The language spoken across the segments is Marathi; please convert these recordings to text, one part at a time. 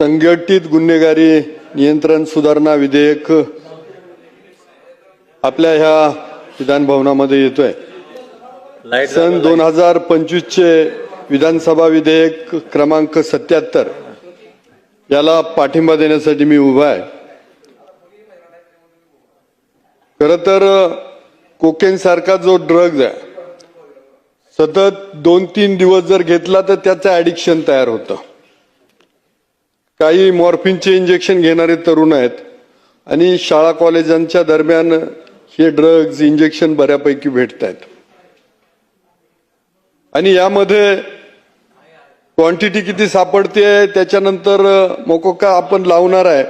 संघटित गुन्हेगारी नियंत्रण सुधारणा विधेयक आपल्या ह्या विधान भवनामध्ये येतोय सन दोन हजार पंचवीसचे विधानसभा विधेयक क्रमांक सत्याहत्तर. याला पाठिंबा देण्यासाठी मी उभा आहे. खर तर कोकेन सारखा जो ड्रग्ज आहे सतत दोन तीन दिवस जर घेतला तर त्याचं ऍडिक्शन तयार होतं. काही मॉर्फिनचे इंजेक्शन घेणारे तरुण आहेत आणि शाळा कॉलेजांच्या दरम्यान हे ड्रग्ज इंजेक्शन बऱ्यापैकी भेटत आहेत आणि यामध्ये क्वांटिटी किती सापडते त्याच्यानंतर मोकोका आपण लावणार आहे.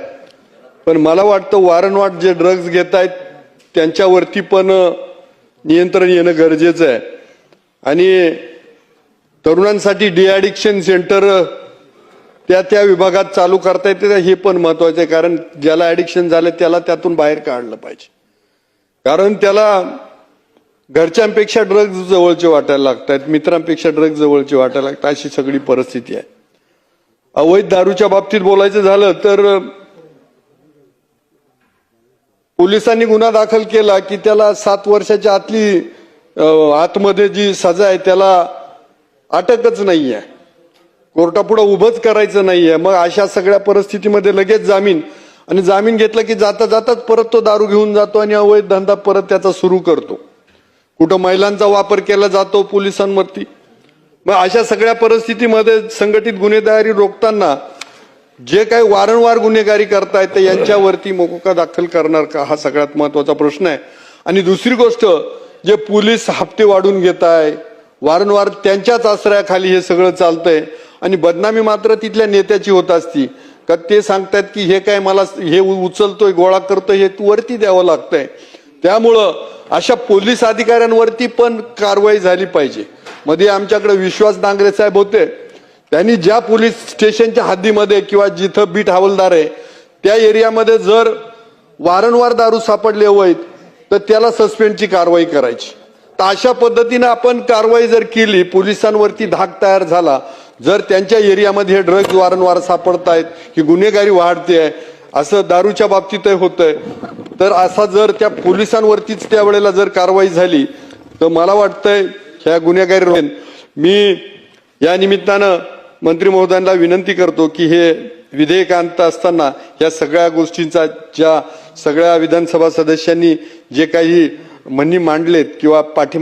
पण मला वाटतं वारंवार जे ड्रग्ज घेत आहेत त्यांच्यावरती पण नियंत्रण येणं गरजेचं आहे. आणि तरुणांसाठी डिॲडिक्शन सेंटर त्या त्या विभागात चालू करता येते. हे पण महत्वाचं आहे कारण ज्याला ऍडिक्शन झालं त्याला त्यातून बाहेर काढलं पाहिजे. कारण त्याला घरच्यांपेक्षा ड्रग्ज जवळचे वाटायला लागतात मित्रांपेक्षा ड्रग्ज जवळचे वाटायला लागतात अशी सगळी परिस्थिती आहे. अवैध दारूच्या बाबतीत बोलायचं झालं तर पोलिसांनी गुन्हा दाखल केला की त्याला सात वर्षाच्या आतली आतमध्ये जी सजा आहे त्याला अटकच नाही आहे कोर्टापुढं उभंच करायचं नाहीये. मग अशा सगळ्या परिस्थितीमध्ये लगेच जामीन आणि जामीन घेतला की जाता जाताच परत तो दारू घेऊन जातो आणि अवैध धंदा परत त्याचा सुरू करतो. कुठं महिलांचा वापर केला जातो पोलिसांवरती. मग अशा सगळ्या परिस्थितीमध्ये संघटित गुन्हेगारी रोखताना जे काही वारंवार गुन्हेगारी करतायत ते यांच्यावरती मोकोका दाखल करणार का? हा सगळ्यात महत्त्वाचा प्रश्न आहे. आणि दुसरी गोष्ट जे पोलीस हप्ते वाढून घेत आहे वारंवार त्यांच्याच आश्रयाखाली हे सगळं चालतंय आणि बदनामी मात्र तिथल्या नेत्याची होत असती. का ते सांगतात की हे काय मला हे उचलतोय गोळा करतोय हे तू वरती द्यावं लागतंय. त्यामुळं अशा पोलीस अधिकाऱ्यांवरती पण कारवाई झाली पाहिजे. मध्ये आमच्याकडे विश्वास डांगरे साहेब होते. त्यांनी ज्या पोलीस स्टेशनच्या हद्दीमध्ये किंवा जिथं बीट हवालदार आहे त्या एरियामध्ये जर वारंवार दारू सापडले होईत तर त्याला सस्पेंडची कारवाई करायची. तर अशा पद्धतीनं आपण कारवाई जर केली पोलिसांवरती धाक तयार झाला जर त्यांच्या एरियामध्ये हे ड्रग्ज वारंवार सापडतायत की गुन्हेगारी वाढते आहे असं दारूच्या बाबतीतही होतंय तर असा जर त्या पोलिसांवरतीच त्यावेळेला जर कारवाई झाली तर मला वाटतंय ह्या गुन्हेगारी मी या निमित्तानं मंत्री महोदयांना विनंती करतो की हे विधेयक आणत असताना या सगळ्या गोष्टींचा ज्या सगळ्या विधानसभा सदस्यांनी जे काही म्हणणी मांडलेत किंवा पाठिंबा